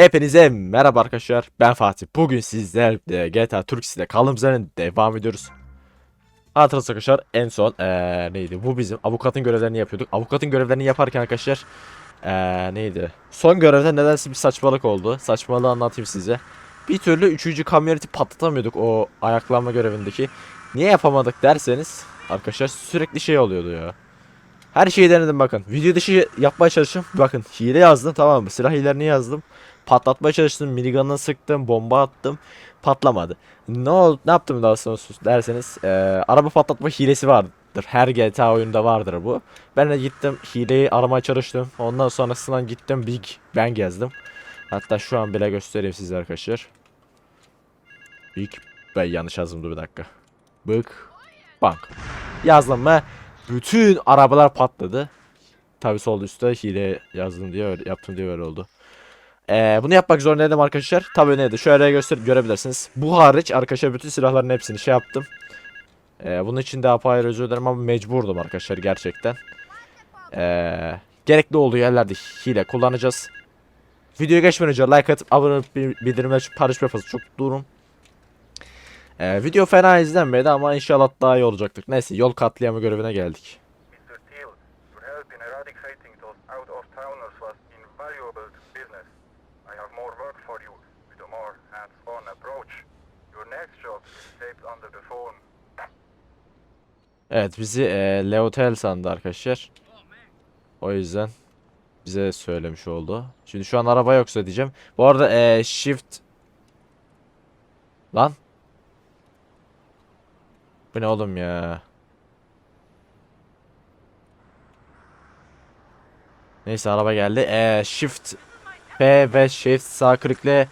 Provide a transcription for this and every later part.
Hepinize merhaba arkadaşlar. Ben Fatih. Bugün sizlerle GTA Türk's'de kaldığımız yerden devam ediyoruz. Hatırlarsanız arkadaşlar en son eee, neydi? Bu bizim avukatın görevlerini yapıyorduk. Avukatın görevlerini yaparken arkadaşlar eee, neydi? Son görevde nedense bir saçmalık oldu. Saçmalığı anlatayım size. Bir türlü 3. kamyoneti patlatamıyorduk o ayaklanma görevindeki. Niye yapamadık derseniz arkadaşlar sürekli şey oluyordu ya. Her şeyi denedim bakın. Video dışı yapmaya çalıştım. Bakın hile yazdım tamam mı? Silah hilelerini yazdım. Patlatmaya çalıştım. Minigun'la sıktım. Bomba attım. Patlamadı. Ne oldu? Ne yaptım daha sonra derseniz. eee, araba patlatma hilesi vardır. Her GTA oyunda vardır bu. Ben de gittim hileyi aramaya çalıştım. Ondan sonrasından gittim Big Bang yazdım. Hatta şu an bile göstereyim size arkadaşlar. Big ben yanlış yazdım bir dakika. Big Bang. Yazdım mı bütün arabalar patladı. Tabi sol üstte hile yazdım diye öyle yaptım diye böyle oldu. Ee, bunu yapmak zorundaydım arkadaşlar. Tabi neydi? Şöyle gösterip görebilirsiniz. Bu hariç arkadaşlar bütün silahların hepsini şey yaptım. Ee, bunun için de apayrı özür dilerim ama mecburdum arkadaşlar gerçekten. Ee, gerekli olduğu yerlerde hile kullanacağız. Videoya geçmeden önce like atıp abone olup bil- bildirimleri açıp paylaşma yapası çok durum. Ee, video fena izlenmedi ama inşallah daha iyi olacaktır. Neyse yol katliamı görevine geldik. Mr. Steele, your help in eradicating those out-of-towners was invaluable to business. I have more work for you with a more hands-on approach. Your next job is taped under the phone. Evet bizi e, Leotel sandı arkadaşlar. O yüzden bize söylemiş oldu. Şimdi şu an araba yoksa diyeceğim. Bu arada e, shift lan bu ne oğlum ya? Neyse araba geldi. E, shift P ve shift sağ klikle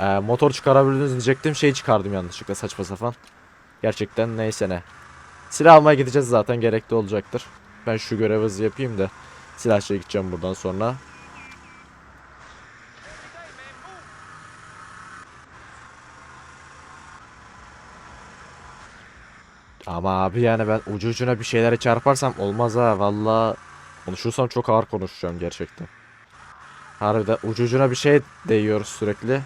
e, motor çıkarabilirsiniz diyecektim. Şey çıkardım yanlışlıkla saçma sapan. Gerçekten neyse ne. Silah almaya gideceğiz zaten gerekli olacaktır. Ben şu görevi hızlı yapayım da silahçıya gideceğim buradan sonra. Ama abi yani ben ucu ucuna bir şeylere çarparsam olmaz ha valla. Konuşursam çok ağır konuşacağım gerçekten. Harbiden ucu ucuna bir şey değiyoruz sürekli.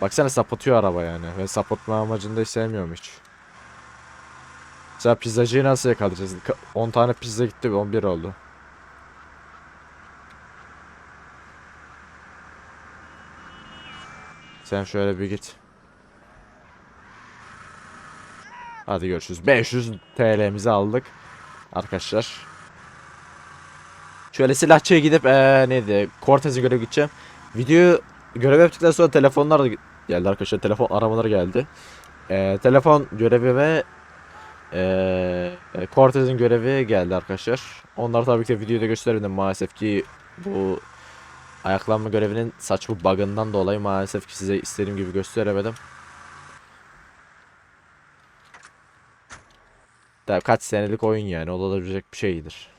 Baksana sapıtıyor araba yani. Ben sapıtma amacında hiç sevmiyorum hiç. Mesela pizzacıyı nasıl yakalayacağız? Ka- 10 tane pizza gitti 11 oldu. Sen şöyle bir git. Hadi görüşürüz. 500 TL'mizi aldık. Arkadaşlar. Şöyle silahçıya gidip ee, neydi? Cortez'e göre gideceğim. Video görev yaptıktan sonra telefonlar da geldi arkadaşlar. Telefon aramaları geldi. Ee, telefon görevi ve ee, Cortez'in görevi geldi arkadaşlar. Onlar tabii ki de videoda gösteremedim maalesef ki bu ayaklanma görevinin saçma bug'ından dolayı maalesef ki size istediğim gibi gösteremedim. Tabii kaç senelik oyun yani olabilecek bir şeydir.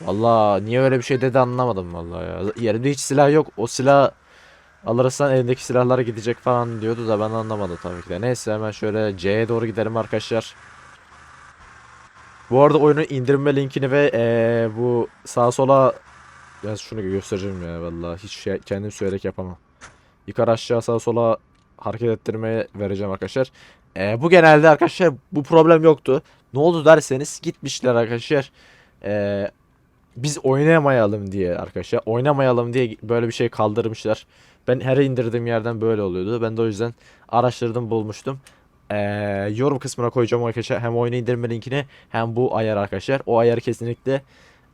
Valla niye öyle bir şey dedi anlamadım valla ya. Yerinde hiç silah yok. O silah alırsan elindeki silahlara gidecek falan diyordu da ben anlamadım tabii ki de. Neyse hemen şöyle C'ye doğru gidelim arkadaşlar. Bu arada oyunun indirme linkini ve eee, bu sağa sola ben şunu göstereceğim ya valla hiç şey, kendim söyleyerek yapamam. Yukarı aşağı sağa sola hareket ettirmeye vereceğim arkadaşlar. Eee, bu genelde arkadaşlar bu problem yoktu. Ne oldu derseniz gitmişler arkadaşlar. Eee biz oynayamayalım diye arkadaşlar. Oynamayalım diye böyle bir şey kaldırmışlar. Ben her indirdiğim yerden böyle oluyordu. Ben de o yüzden araştırdım bulmuştum. Ee, yorum kısmına koyacağım arkadaşlar. Hem oyunu indirme linkini hem bu ayar arkadaşlar. O ayarı kesinlikle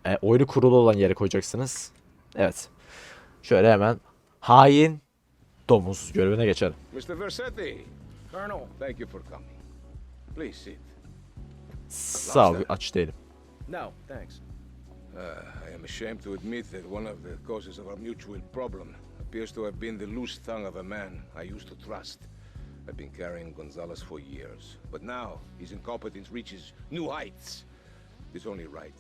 e, oyunu kurulu olan yere koyacaksınız. Evet. Şöyle hemen hain domuz görevine geçelim. Mr. Versetti. Colonel. Thank you for coming. Please sit. Sağ ol aç değilim. No, thanks. Uh, I am ashamed to admit that one of the causes of our mutual problem appears to have been the loose tongue of a man I used to trust. I've been carrying Gonzalez for years, but now his incompetence reaches new heights. It's only right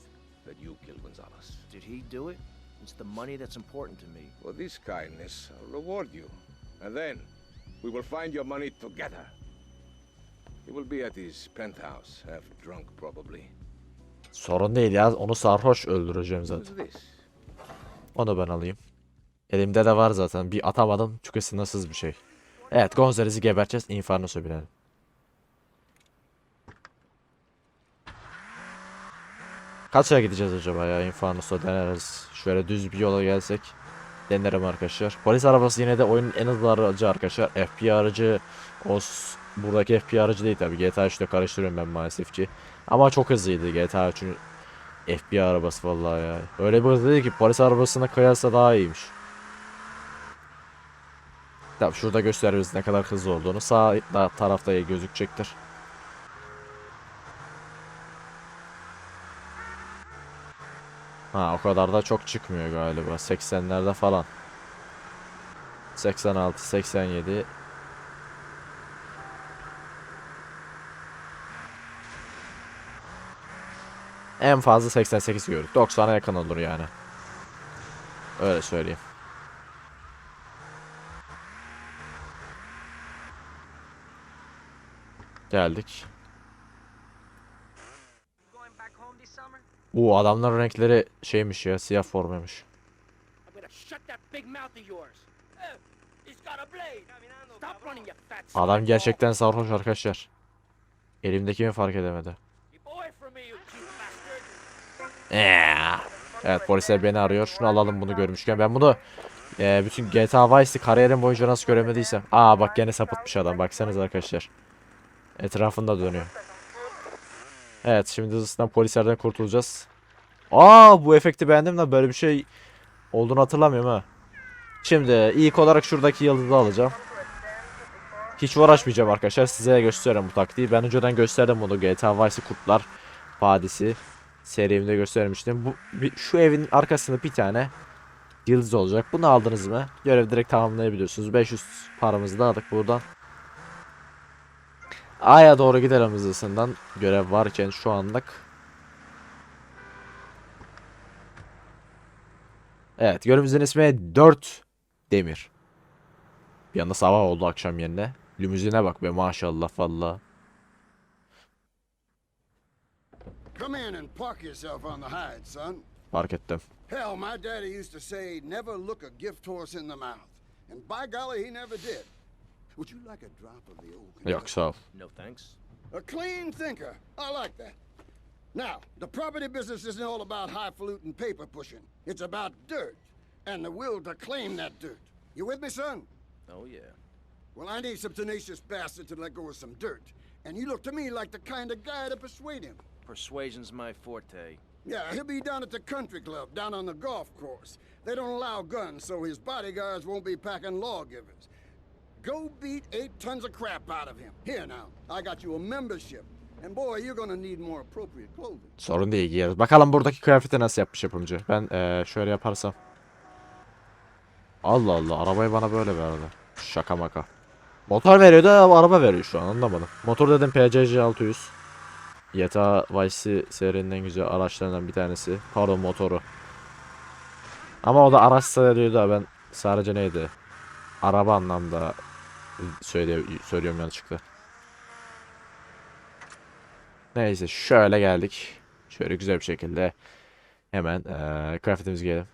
that you kill Gonzalez. Did he do it? It's the money that's important to me. For this kindness, I'll reward you. And then we will find your money together. He will be at his penthouse, half drunk probably. Sorun değil ya. Onu sarhoş öldüreceğim zaten. Onu ben alayım. Elimde de var zaten. Bir atamadım çünkü sınırsız bir şey. Evet Gonzalez'i geberteceğiz. Inferno'su binelim. Kaç'a gideceğiz acaba ya Inferno'sa deneriz. Şöyle düz bir yola gelsek. Denerim arkadaşlar. Polis arabası yine de oyunun en hızlı aracı arkadaşlar. FBI aracı o s- buradaki FBI aracı değil tabi. GTA 3'te karıştırıyorum ben maalesef ki. Ama çok hızlıydı GTA 3'ün FBI arabası vallahi ya. Öyle bir hızlı değil ki polis arabasına kıyasla daha iyiymiş. Tabi şurada gösteririz ne kadar hızlı olduğunu. Sağ tarafta gözükecektir. Ha o kadar da çok çıkmıyor galiba. 80'lerde falan. 86, 87. En fazla 88 gördük. 90'a yakın olur yani. Öyle söyleyeyim. Geldik. Bu adamların renkleri şeymiş ya siyah formaymış. Adam gerçekten sarhoş arkadaşlar. Elimdekini fark edemedi. Evet polisler beni arıyor. Şunu alalım bunu görmüşken. Ben bunu e, bütün GTA Vice'li kariyerim boyunca nasıl göremediysem. Aa bak gene sapıtmış adam. Baksanız arkadaşlar. Etrafında dönüyor. Evet şimdi hızlısından polislerden kurtulacağız. Aa bu efekti beğendim de böyle bir şey olduğunu hatırlamıyorum ha. Şimdi ilk olarak şuradaki yıldızı alacağım. Hiç uğraşmayacağım arkadaşlar. Size gösteririm bu taktiği. Ben önceden gösterdim bunu GTA Vice'li Kurtlar Vadisi serimde göstermiştim. Bu bir- şu evin arkasında bir tane yıldız olacak. Bunu aldınız mı? Görev direkt tamamlayabiliyorsunuz. 500 paramızı da aldık buradan. A'ya doğru gidelim hızlısından. Görev varken şu anlık. Evet görevimizin ismi 4 Demir. Bir anda sabah oldu akşam yerine. Limuzine bak be maşallah valla. Come in and park yourself on the hide, son. Fark ettim. Hell, my daddy used to say, never look a gift horse in the mouth. And by golly, he never did. Would you like a drop of the old Yok sağ ol. No thanks. A clean thinker. I like that. Now, the property business isn't all about highfalutin paper pushing. It's about dirt and the will to claim that dirt. You with me, son? Oh, yeah. Well, I need some tenacious bastard to let go of some dirt. And you look to me like the kind of guy to persuade him. Persuasion's my forte. Yeah, he'll be down at the country club, down on the golf course. They don't allow guns, so his bodyguards won't be packing lawgivers. Go beat eight tons of crap out of him. Here now, I got you a membership. And boy, you're gonna need more appropriate clothing. Sorun değil giyeriz. Bakalım buradaki kıyafeti nasıl yapmış yapımcı. Ben eee, şöyle yaparsam. Allah Allah arabayı bana böyle verdi. Şaka maka. Motor veriyordu araba veriyor şu an anlamadım. Motor dedim PCC 600. GTA Vice serinin en güzel araçlarından bir tanesi. Pardon motoru. Ama o da araç sayılıyordu da ben sadece neydi? Araba anlamda söyle söylüyorum yanlışlıkla. Neyse şöyle geldik. Şöyle güzel bir şekilde hemen eee kıyafetimizi giyelim.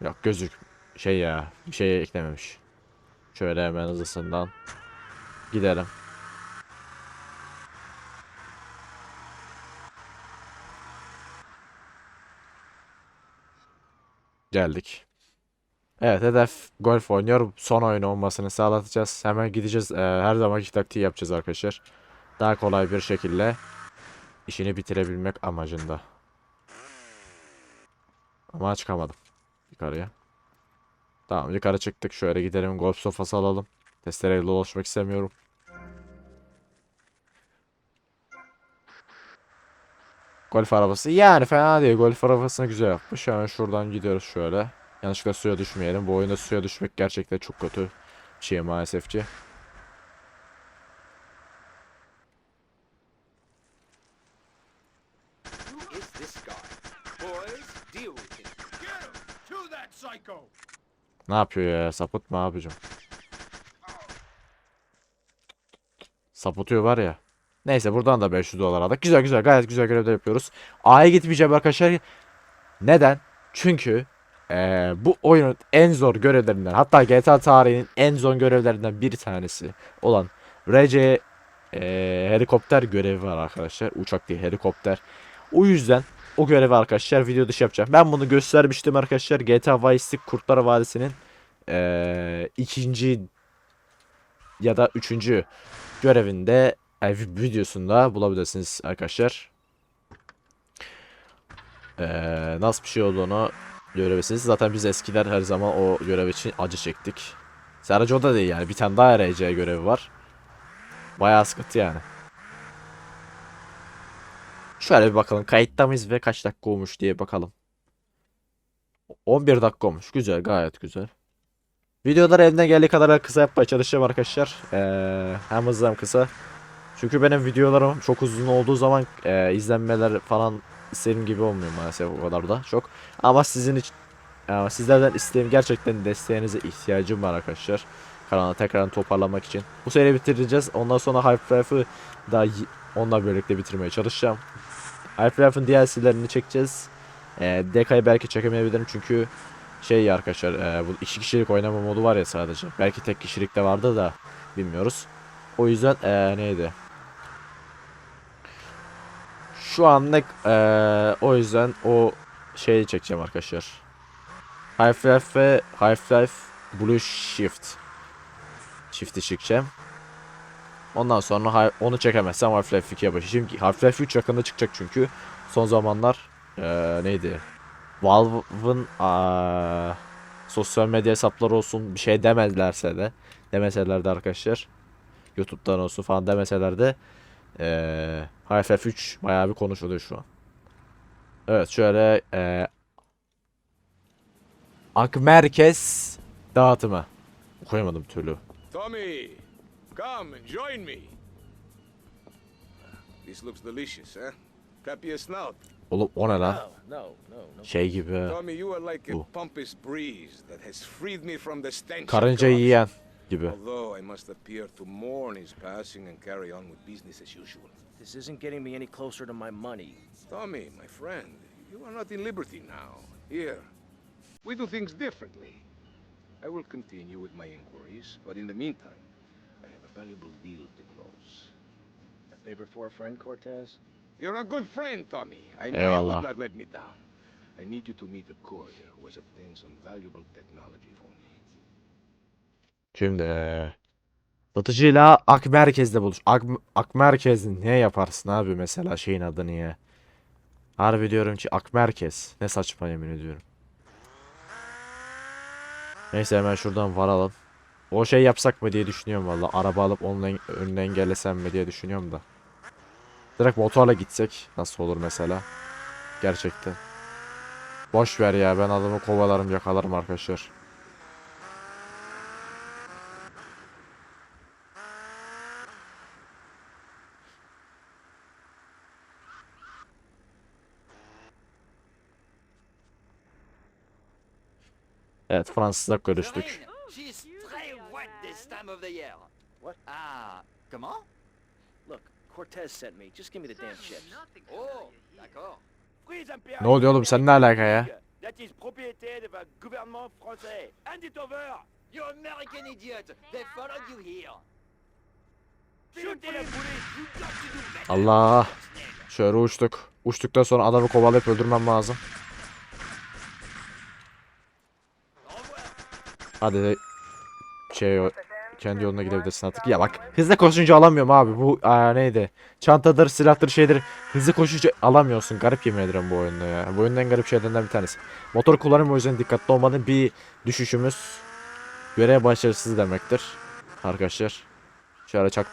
Yok gözük şey ya bir şey eklememiş. Şöyle hemen hızlısından gidelim. Geldik. Evet hedef golf oynuyor. Son oyun olmasını sağlatacağız. Hemen gideceğiz. Ee, her zamanki taktiği yapacağız arkadaşlar. Daha kolay bir şekilde işini bitirebilmek amacında. Ama çıkamadım yukarıya. Tamam yukarı çıktık. Şöyle gidelim golf sofası alalım. Testereyle dolaşmak istemiyorum. Golf arabası yani fena değil. Golf arabasını güzel yapmış. Hemen şuradan gidiyoruz şöyle. Yanlışlıkla suya düşmeyelim. Bu oyunda suya düşmek gerçekten çok kötü bir şey maalesef ki. Ne yapıyor ya? Sapıtma abicim. Sapıtıyor var ya. Neyse buradan da 500 dolar aldık. Güzel güzel gayet güzel görevler yapıyoruz. A'ya gitmeyeceğim arkadaşlar. Neden? Çünkü eee, bu oyunun en zor görevlerinden hatta GTA tarihinin en zor görevlerinden bir tanesi olan RC eee, helikopter görevi var arkadaşlar. Uçak değil helikopter. O yüzden o görevi arkadaşlar video dışı yapacağım. Ben bunu göstermiştim arkadaşlar. GTA Vice City Kurtlar Vadisi'nin eee, ikinci ya da üçüncü görevinde e, vi- videosunda bulabilirsiniz arkadaşlar. Eee, nasıl bir şey olduğunu görebilirsiniz. Zaten biz eskiler her zaman o görev için acı çektik. Sadece o da değil yani. Bir tane daha RC görevi var. Bayağı sıkıntı yani. Şöyle bir bakalım. Kayıtta mıyız ve kaç dakika olmuş diye bakalım. 11 dakika olmuş. Güzel. Gayet güzel. Videoları elimden geldiği kadar kısa yapmaya çalışacağım arkadaşlar. Ee, hem hızlı hem kısa. Çünkü benim videolarım çok uzun olduğu zaman e, izlenmeler falan istediğim gibi olmuyor maalesef o kadar da çok. Ama sizin için ama sizlerden isteğim gerçekten desteğinize ihtiyacım var arkadaşlar. Kanalı tekrar toparlamak için. Bu seriyi bitireceğiz. Ondan sonra Half-Life'ı da onunla birlikte bitirmeye çalışacağım. Half-Life'ın DLC'lerini çekeceğiz. Ee, DK'yı belki çekemeyebilirim çünkü şey arkadaşlar e, bu iki kişilik oynama modu var ya sadece. Belki tek kişilik de vardı da bilmiyoruz. O yüzden e, neydi? Şu anlık e, o yüzden o şeyi çekeceğim arkadaşlar. Half-Life ve Half-Life Blue Shift. Shift'i çekeceğim. Ondan sonra onu çekemezsem Half-Life 2'ye başlayacağım. Half-Life 3 yakında çıkacak çünkü. Son zamanlar e, neydi? Valve'ın sosyal medya hesapları olsun bir şey demezlerse de demeseler de arkadaşlar YouTube'dan olsun falan demeseler de eee Half-Life 3 bayağı bir konuşuluyor şu an. Evet şöyle eee Ak Merkez dağıtımı. Okuyamadım türlü. Tommy, come and join me. This looks delicious, huh? Clap your snout. Oğlum o ne lan? No, no, no, no. Şey gibi. Tommy, you are like a pompous breeze that has freed me from the stench. Karınca yiyen gibi. Although I must appear to mourn his passing and carry on with business as usual. This isn't getting me any closer to my money. Tommy, my friend, you are not in liberty now. Here, we do things differently. I will continue with my inquiries, but in the meantime, I have a valuable deal to close. A favor for a friend, Cortez? You're a good friend, Tommy. I eh, know you Eyvallah. would not let me down. I need you to meet a courier who has obtained some valuable technology for me. Şimdi satıcıyla Ak Merkez'de buluş. Ak, Ak Merkez'in ne yaparsın abi mesela şeyin adını ya. Harbi diyorum ki Ak Merkez. Ne saçma yemin ediyorum. Neyse hemen şuradan varalım. O şey yapsak mı diye düşünüyorum valla. Araba alıp onun önüne engellesem mi diye düşünüyorum da. Direkt motorla gitsek nasıl olur mesela? Gerçekten. Boş ver ya ben adamı kovalarım yakalarım arkadaşlar. Evet Fransız'la görüştük. Ah, comment? Look, Cortez sent me. Just give me the damn chips. Oh, d'accord. Ne oluyor oğlum sen ne alaka ya? That is propriété de the gouvernement français. Hand it over. You American idiot. They followed you here. Shoot for the police. You got to do better. Allah. Şöyle uçtuk. Uçtuktan sonra adamı kovalayıp öldürmem lazım. Hadi de şey kendi yoluna gidebilirsin artık. Ya bak hızlı koşunca alamıyorum abi. Bu aa, neydi? Çantadır, silahtır, şeydir. Hızlı koşunca alamıyorsun. Garip yemin ederim bu oyunda ya. Bu oyunun en garip şeylerinden bir tanesi. Motor kullanım o yüzden dikkatli olmanın bir düşüşümüz görev başarısız demektir. Arkadaşlar. Şöyle çak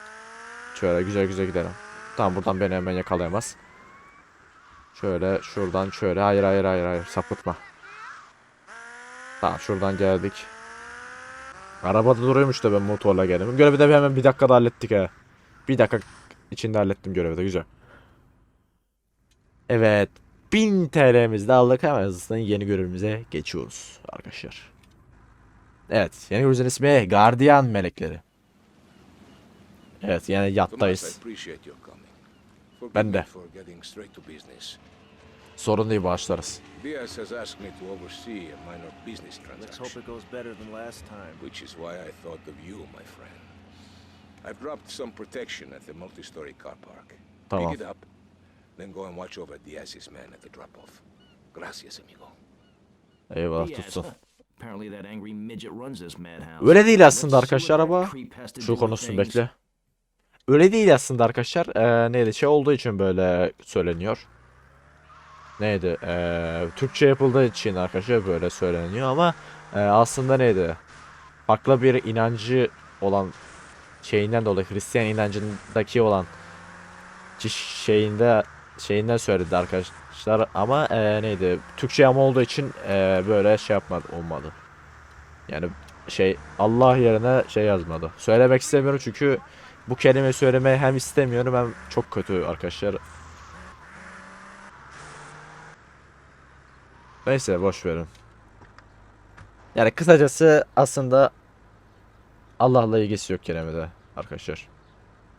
Şöyle güzel güzel gidelim. Tamam buradan beni hemen yakalayamaz. Şöyle şuradan şöyle. Hayır hayır hayır hayır sapıtma. Tamam şuradan geldik. Arabada duruyormuş da ben motorla geldim. Görevi de hemen bir dakikada hallettik ha. Bir dakika içinde hallettim görevi de güzel. Evet. 1000 TL'mizi de aldık hemen hızlısından yeni görevimize geçiyoruz arkadaşlar. Evet yeni görevimizin ismi Gardiyan Melekleri. Evet yani yattayız. Ben de. Sorun değil bağışlarız. Diaz has asked me to oversee a minor business Let's hope transaction, it goes better than last time. which is why I thought of you, my friend. I've dropped some protection at the multi-story car park. Tamam. Pick it up, then go and watch over Diaz's men at the drop-off. Gracias, amigo. Eyvallah Yes. tutsun. Apparently that angry midget runs this madhouse. Öyle değil aslında arkadaşlar ama şu konuşsun bekle. Öyle değil aslında arkadaşlar. Ee, neydi şey olduğu için böyle söyleniyor. Neydi? Ee, Türkçe yapıldığı için arkadaşlar böyle söyleniyor ama e, aslında neydi? Farklı bir inancı olan şeyinden dolayı Hristiyan inancındaki olan şeyinde şeyinden söyledi arkadaşlar ama e, neydi? Türkçe ama olduğu için e, böyle şey yapmadı olmadı. Yani şey Allah yerine şey yazmadı. Söylemek istemiyorum çünkü bu kelime söylemeyi hem istemiyorum hem çok kötü arkadaşlar. Neyse boş verin. Yani kısacası aslında Allah'la ilgisi yok kelimede arkadaşlar.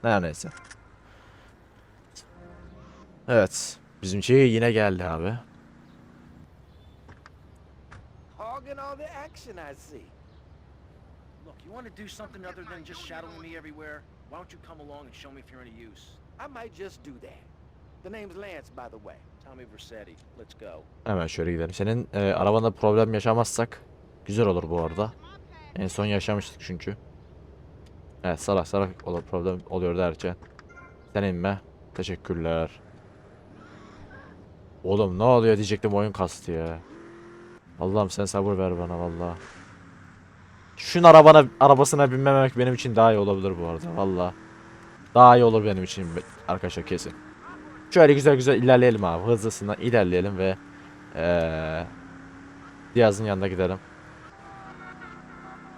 Her neyse. Evet. Bizimki yine geldi abi. Hogging all the action I see. Look, you want to do something other than just shadowing me everywhere? Why don't you come along and show me if you're any use? I might just do that. The name's Lance, by the way. Hemen şöyle gidelim. Senin e, arabanda problem yaşamazsak güzel olur bu arada. En son yaşamıştık çünkü. Evet salak salak olur problem oluyor derken. Sen inme. Teşekkürler. Oğlum ne oluyor diyecektim oyun kastı ya. Allah'ım sen sabır ver bana vallahi. Şun arabana arabasına binmemek benim için daha iyi olabilir bu arada valla. Daha iyi olur benim için arkadaşlar kesin. Şöyle güzel güzel ilerleyelim abi. Hızlısından ilerleyelim ve eee Diaz'ın yanına gidelim.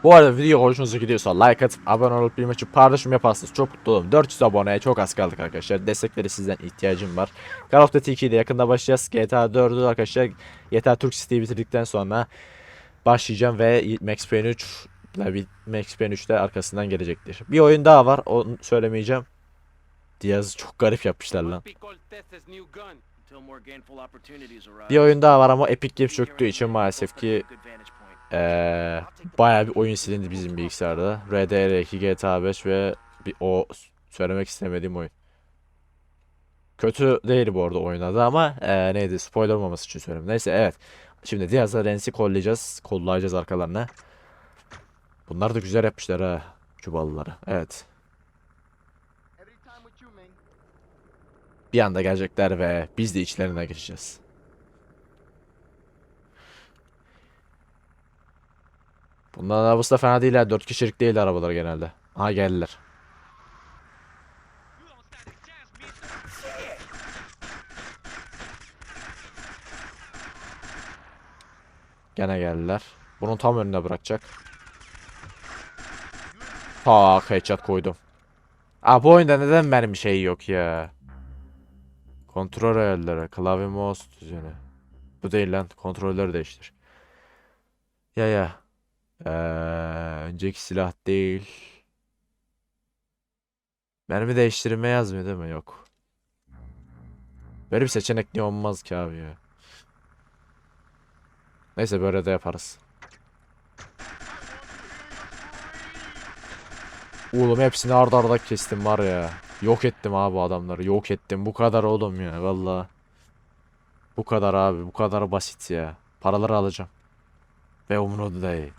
Bu arada video hoşunuza gidiyorsa like atıp abone olup bilmek için paylaşım yaparsanız çok mutlu olurum. 400 aboneye çok az kaldık arkadaşlar. Destekleri sizden ihtiyacım var. Call of Duty 2'de yakında başlayacağız. GTA 4'ü arkadaşlar GTA Türk City'yi bitirdikten sonra başlayacağım ve Max Payne 3 ile bir- Max Payne 3 de arkasından gelecektir. Bir oyun daha var. Onu söylemeyeceğim. Diaz çok garip yapmışlar lan. Bir oyun daha var ama Epic Games çöktüğü için maalesef ki eee bayağı bir oyun silindi bizim bilgisayarda. RDR2, GTA 5 ve bir o söylemek istemediğim oyun. Kötü değil bu arada oyun adı ama eee, neydi spoiler olmaması için söylüyorum. Neyse evet. Şimdi Diaz'la Rens'i kollayacağız. Kollayacağız arkalarına. Bunlar da güzel yapmışlar ha. Çubalları. Evet. Bir anda gelecekler ve biz de içlerine geçeceğiz. Bunların arabası da fena değil ha. 4 kişilik değil arabalar genelde. Ha geldiler. Gene geldiler. Bunun tam önüne bırakacak. Tak headshot koydum. Aa bu oyunda neden benim şey yok ya? Kontrol ayarları, klavye mouse düzeni. Bu değil lan, kontrolleri değiştir. Ya ya. Ee, önceki silah değil. Mermi değiştirme yazmıyor değil mi? Yok. Böyle bir seçenek niye olmaz ki abi ya? Neyse böyle de yaparız. Oğlum hepsini arda arda kestim var ya. Yok ettim abi adamları. Yok ettim. Bu kadar oğlum ya valla. Bu kadar abi. Bu kadar basit ya. Paraları alacağım. Ve umurumda değil.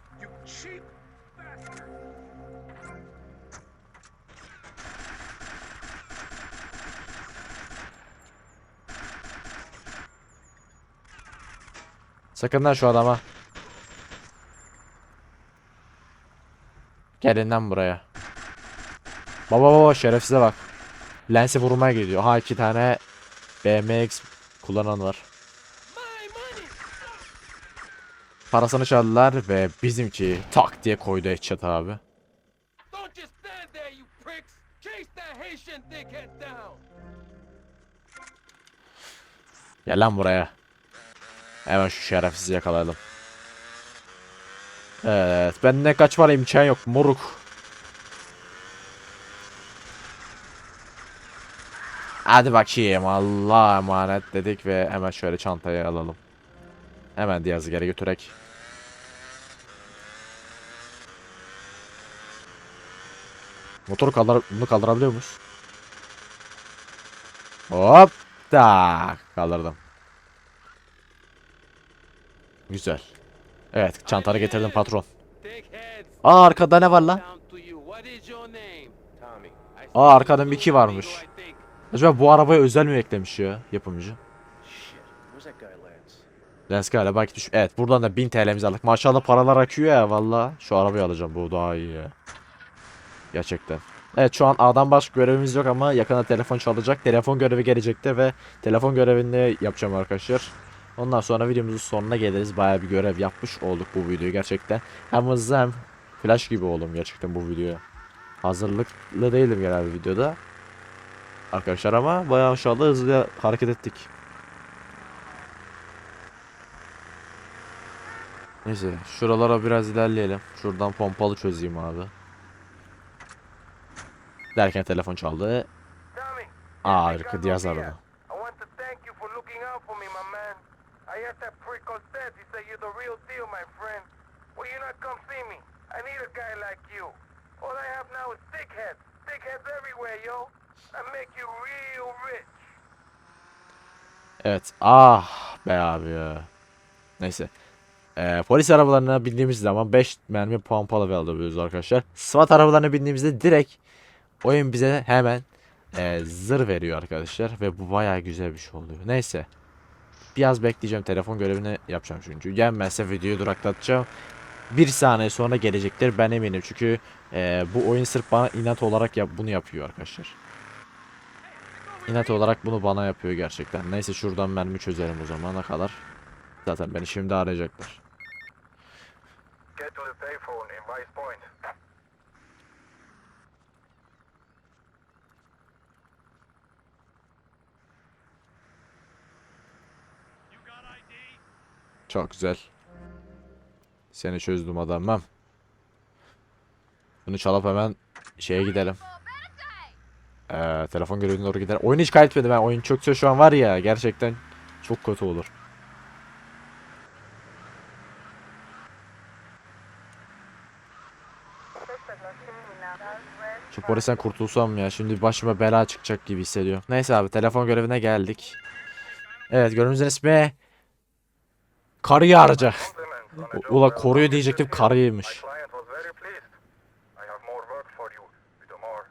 Sakın lan şu adama. Gelin lan buraya. Baba baba şerefsize bak. Lensi vurmaya gidiyor. Ha iki tane BMX kullanan var. Parasını çaldılar ve bizimki tak diye koydu headshot abi. Gel lan buraya. Hemen şu şerefsizi yakalayalım. Evet. Bende kaç var imkan yok moruk. Hadi bakayım Allah'a emanet dedik ve hemen şöyle çantayı alalım. Hemen Diaz'ı geri götürek. Motoru kaldır bunu kaldırabiliyor muyuz? Hop da kaldırdım. Güzel. Evet çantanı getirdim patron. Aa arkada ne var lan? Aa arkada Mickey varmış. Acaba bu arabaya özel mi eklemiş ya yapımcı? Lens galiba belki düş. Evet buradan da 1000 TL'mizi aldık. Maşallah paralar akıyor ya valla. Şu arabayı alacağım bu daha iyi ya. Gerçekten. Evet şu an A'dan başka görevimiz yok ama yakında telefon çalacak. Telefon görevi gelecekti ve telefon görevini yapacağım arkadaşlar. Ondan sonra videomuzun sonuna geliriz. Bayağı bir görev yapmış olduk bu videoyu gerçekten. Hem hızlı hem flash gibi oldum gerçekten bu videoya. Hazırlıklı değilim genelde videoda. Arkadaşlar ama bayağı inşallah hızlı hareket ettik. Neyse şuralara biraz ilerleyelim. Şuradan pompalı çözeyim abi. Derken telefon çaldı. Harika Diaz aradı. I need a guy like you. All I have now is dickheads. Dickheads everywhere, yo. Evet. Ah be abi ya. Neyse. Ee, polis arabalarına bindiğimiz zaman 5 mermi pompalı alabiliyoruz arkadaşlar. SWAT arabalarına bindiğimizde direkt oyun bize hemen e, zır veriyor arkadaşlar. Ve bu bayağı güzel bir şey oluyor. Neyse. Biraz bekleyeceğim. Telefon görevini yapacağım çünkü. Gelmezse videoyu duraklatacağım. Bir saniye sonra gelecektir ben eminim. Çünkü e, bu oyun sırf bana inat olarak yap bunu yapıyor arkadaşlar. İnat olarak bunu bana yapıyor gerçekten. Neyse şuradan mermi çözerim o zamana kadar. Zaten beni şimdi arayacaklar. Çok güzel. Seni çözdüm adamım. Bunu çalıp hemen şeye gidelim. Ee, telefon görevine doğru gidelim. Oyunu hiç kaybetmedim ben. Oyun çökse şu an var ya gerçekten çok kötü olur. Şu polisten kurtulsam ya. Şimdi başıma bela çıkacak gibi hissediyorum. Neyse abi telefon görevine geldik. Evet görevimizin ismi Karı yarıcı. Compliments on a job Ula koruyor diyecektim karıymış. client was very pleased. I have more work for you. With a more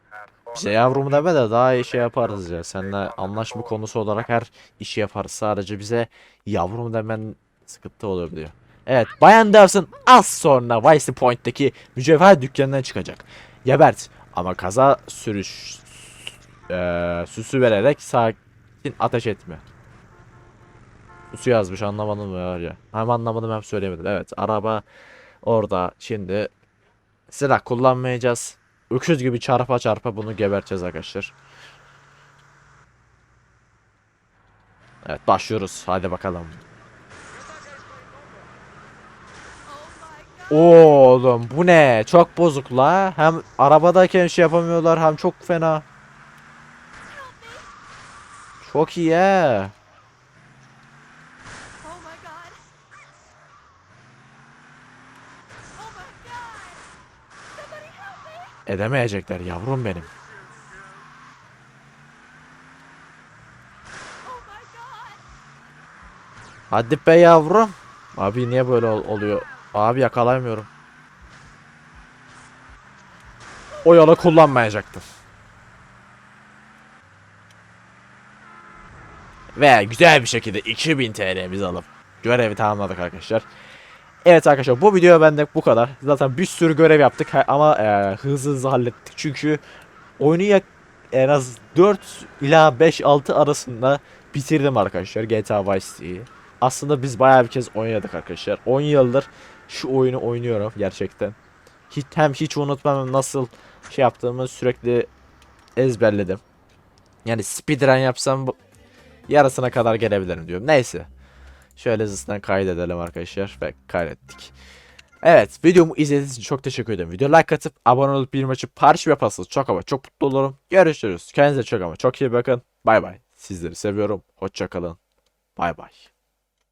Bize yavrum deme de daha iyi şey yaparız ya. Seninle anlaşma konusu olarak her işi yaparız. Sadece bize yavrum demen sıkıntı olur diyor. Evet Bayan Dawson az sonra Vice Point'teki mücevher dükkanından çıkacak. Gebert ama kaza sürüş eee, süsü vererek sakin ateş etme. Süsü yazmış anlamadım ya. ya. Hem anlamadım hem söyleyemedim. Evet araba orada şimdi silah kullanmayacağız. Öküz gibi çarpa çarpa bunu geberteceğiz arkadaşlar. Evet başlıyoruz. Hadi bakalım. Oğlum bu ne? Çok bozuk la. Hem arabadayken şey yapamıyorlar hem çok fena. Çok iyi he. Oh my god. Oh my god. Somebody help me. Edemeyecekler yavrum benim. Hadi be yavrum. Abi niye böyle ol- oluyor? Abi yakalayamıyorum. O yola kullanmayacaktım. Ve güzel bir şekilde 2000 TL'mizi alıp görevi tamamladık arkadaşlar. Evet arkadaşlar bu video bende bu kadar. Zaten bir sürü görev yaptık ama e, hızlı hızlı hallettik. Çünkü oyunu yak en az 4 ila 5-6 arasında bitirdim arkadaşlar GTA Vice City'yi. Aslında biz bayağı bir kez oynadık arkadaşlar. 10 yıldır şu oyunu oynuyorum gerçekten. Hiç, hem hiç unutmam nasıl şey yaptığımı sürekli ezberledim. Yani speedrun yapsam yarısına kadar gelebilirim diyorum. Neyse. Şöyle hızlıdan kaydedelim arkadaşlar ve kaydettik. Evet videomu izlediğiniz için çok teşekkür ederim. Video like atıp abone olup bir maçı parça yaparsanız çok ama çok mutlu olurum. Görüşürüz. Kendinize çok ama çok iyi bakın. Bay bay. Sizleri seviyorum. Hoşça kalın. Bay bay.